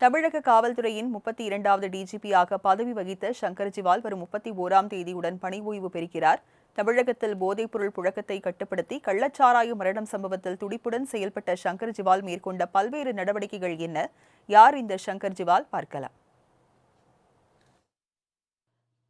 தமிழக காவல்துறையின் முப்பத்தி இரண்டாவது டிஜிபியாக பதவி வகித்த சங்கர் ஜிவால் வரும் முப்பத்தி ஓராம் தேதியுடன் பணி ஓய்வு பெறுகிறார். தமிழகத்தில் போதைப்பொருள் புழக்கத்தை கட்டுப்படுத்தி கள்ளச்சாராய மரணம் சம்பவத்தில் துடிப்புடன் செயல்பட்ட சங்கர் ஜிவால் மேற்கொண்ட பல்வேறு நடவடிக்கைகள் என்ன? யார் இந்த சங்கர் ஜிவால் பார்க்கலாம்.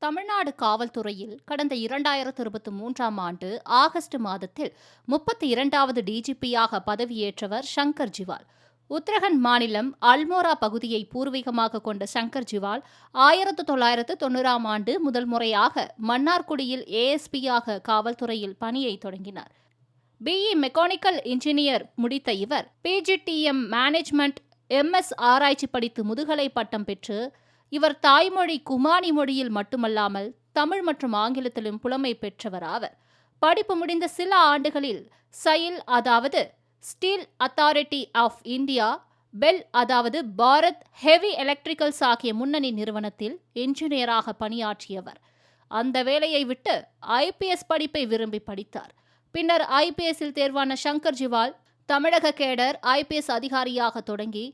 தமிழ்நாடு காவல்துறையில் கடந்த இரண்டாயிரத்து இருபத்தி மூன்றாம் ஆண்டு ஆகஸ்ட் மாதத்தில் முப்பத்தி இரண்டாவது டிஜிபியாக பதவியேற்றவர் சங்கர் ஜிவால் உத்தரகண்ட் மாநிலம் அல்மோரா பகுதியை பூர்வீகமாக கொண்ட சங்கர் ஜிவால் ஆயிரத்து தொள்ளாயிரத்து தொண்ணூறாம் ஆண்டு முதல் முறையாக மன்னார்குடியில் ஏஎஸ்பியாக காவல்துறையில் பணியை தொடங்கினார். பிஇ மெக்கானிக்கல் இன்ஜினியர் முடித்த இவர் பிஜிடிஎம் மேனேஜ்மெண்ட் எம்எஸ் ஆராய்ச்சி படித்து முதுகலை பட்டம் பெற்று இவர் தாய்மொழி குமானி மொழியில் மட்டுமல்லாமல் தமிழ் மற்றும் ஆங்கிலத்திலும் புலமை பெற்றவர் ஆவர். படிப்பு முடிந்த சில ஆண்டுகளில் சயில் அதாவது steel authority of India BHEL அதாவது பாரத் ஹெவி எலக்ட்ரிக்கல்ஸ் ஆகிய முன்னணி நிறுவனத்தில் என்ஜினியராக பணியாற்றியவர். அந்த வேலையை விட்டு ஐபிஎஸ் படிப்பை விரும்பி படித்தார். பின்னர் ஐபிஎஸ்ஸில் தேர்வான சங்கர் ஜிவால் தமிழக கேடர் ஐபிஎஸ் அதிகாரியாக தொடங்கி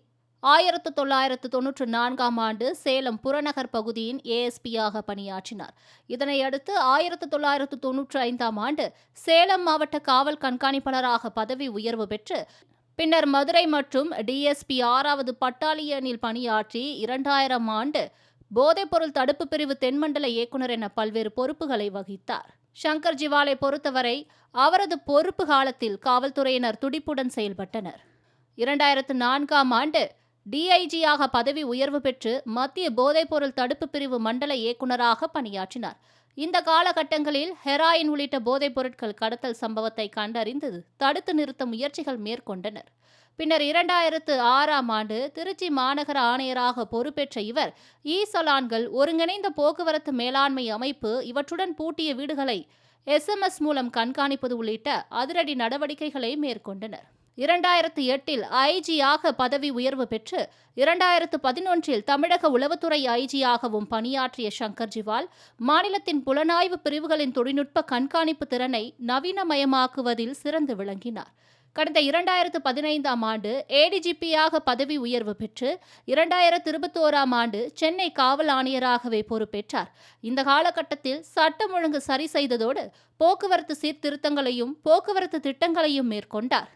ஆயிரத்து தொள்ளாயிரத்து தொன்னூற்று நான்காம் ஆண்டு சேலம் புறநகர் பகுதியின் ஏஎஸ்பியாக பணியாற்றினார். இதனையடுத்து ஆயிரத்து தொள்ளாயிரத்து தொன்னூற்று ஐந்தாம் ஆண்டு சேலம் மாவட்ட காவல் கண்காணிப்பாளராக பதவி உயர்வு பெற்று பின்னர் மதுரை மற்றும் டிஎஸ்பி ஆறாவது பட்டாலியனில் பணியாற்றி இரண்டாயிரம் ஆண்டு போதைப்பொருள் தடுப்பு பிரிவு தென்மண்டல இயக்குநர் என பல்வேறு பொறுப்புகளை வகித்தார். சங்கர் ஜிவாலை பொறுத்தவரை அவரது பொறுப்பு காலத்தில் காவல்துறையினர் துடிப்புடன் செயல்பட்டனர். இரண்டாயிரத்து நான்காம் ஆண்டு டிஐஜியாக பதவி உயர்வு பெற்று மத்திய போதைப்பொருள் தடுப்பு பிரிவு மண்டல இயக்குநராக பணியாற்றினார். இந்த காலகட்டங்களில் ஹெராயின் உள்ளிட்ட போதைப் பொருட்கள் கடத்தல் சம்பவத்தை கண்டறிந்து தடுத்து நிறுத்த முயற்சிகள் மேற்கொண்டனர். பின்னர் இரண்டாயிரத்து ஆறாம் ஆண்டு திருச்சி மாநகர ஆணையராக பொறுப்பேற்ற இவர் இ சலான்கள் ஒருங்கிணைந்த போக்குவரத்து மேலாண்மை அமைப்பு இவற்றுடன் பூட்டிய வீடுகளை எஸ்எம்எஸ் மூலம் கண்காணிப்பது உள்ளிட்ட அதிரடி நடவடிக்கைகளை மேற்கொண்டனர். இரண்டாயிரத்து எட்டில் ஐஜியாக பதவி உயர்வு பெற்று இரண்டாயிரத்து பதினொன்றில் தமிழக உளவுத்துறை ஐஜியாகவும் பணியாற்றிய சங்கர் ஜிவால் மாநிலத்தின் புலனாய்வு பிரிவுகளின் தொழில்நுட்ப கண்காணிப்பு திறனை நவீனமயமாக்குவதில் சிறந்து விளங்கினார். கடந்த இரண்டாயிரத்து பதினைந்தாம் ஆண்டு ஏடிஜிபியாக பதவி உயர்வு பெற்று இரண்டாயிரத்து இருபத்தோராம் ஆண்டு சென்னை காவல் ஆணையராகவே பொறுப்பேற்றார். இந்த காலகட்டத்தில் சட்டம் ஒழுங்கு சரி செய்ததோடு போக்குவரத்து சீர்திருத்தங்களையும் போக்குவரத்து திட்டங்களையும் மேற்கொண்டார்.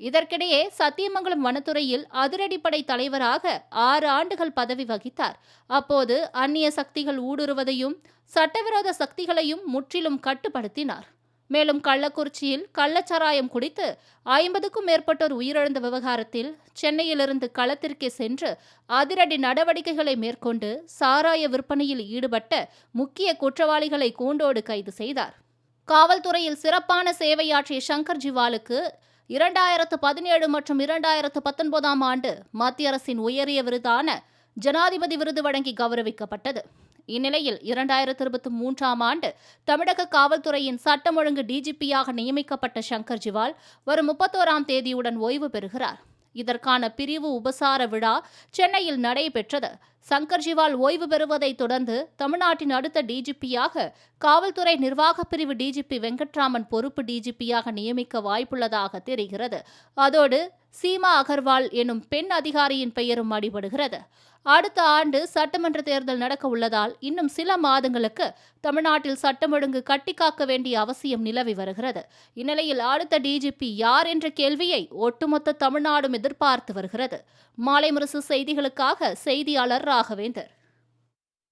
இதற்கிடையே சத்தியமங்கலம் வனத்துறையில் அதிரடிப்படை தலைவராக ஆறு ஆண்டுகள் பதவி வகித்தார். அப்போது அந்நிய சக்திகள் ஊடுருவதையும் சட்டவிரோத சக்திகளையும் முற்றிலும் கட்டுப்படுத்தினார். மேலும் கள்ளக்குறிச்சியில் கள்ளச்சாராயம் குடித்து ஐம்பதுக்கும் மேற்பட்டோர் உயிரிழந்த விவகாரத்தில் சென்னையிலிருந்து களத்திற்கே சென்று அதிரடி நடவடிக்கைகளை மேற்கொண்டு சாராய விற்பனையில் ஈடுபட்ட முக்கிய குற்றவாளிகளை கூண்டோடு கைது செய்தார். காவல்துறையில் சிறப்பான சேவையாற்றிய சங்கர் ஜிவாலுக்கு இரண்டாயிரத்து பதினேழு மற்றும் இரண்டாயிரத்து பத்தொன்பதாம் ஆண்டு மத்திய அரசின் உயரிய விருதான ஜனாதிபதி விருது வழங்கி கௌரவிக்கப்பட்டது. இந்நிலையில் இரண்டாயிரத்து இருபத்தி மூன்றாம் ஆண்டு தமிழக காவல்துறையின் சட்டம் ஒழுங்கு டிஜிபியாக நியமிக்கப்பட்ட சங்கர் ஜிவால் வரும் முப்பத்தோராம் தேதியுடன் ஓய்வு பெறுகிறார். இதற்கான பிரிவு உபசார விழா சென்னையில் நடைபெற்றது. சங்கர் ஜிவால் ஓய்வு பெறுவதை தொடர்ந்து தமிழ்நாட்டின் அடுத்த டிஜிபியாக காவல்துறை நிர்வாக பிரிவு டிஜிபி வெங்கட்ராமன் பொறுப்பு டிஜிபியாக நியமிக்க வாய்ப்புள்ளதாக தெரிகிறது. அதோடு சீமா அகர்வால் எனும் பெண் அதிகாரியின் பெயரும் அடிபடுகிறது. அடுத்த ஆண்டு சட்டமன்ற தேர்தல் நடக்க உள்ளதால் இன்னும் சில மாதங்களுக்கு தமிழ்நாட்டில் சட்டம் ஒழுங்கு கட்டிக்காக்க வேண்டிய அவசியம் நிலவி வருகிறது. இந்நிலையில் அடுத்த டிஜிபி யார் என்ற கேள்வியை ஒட்டுமொத்த தமிழ்நாடும் எதிர்பார்த்து வருகிறது. மாலை முரசு செய்திகளுக்காக செய்தியாளர் ராகவேந்தர்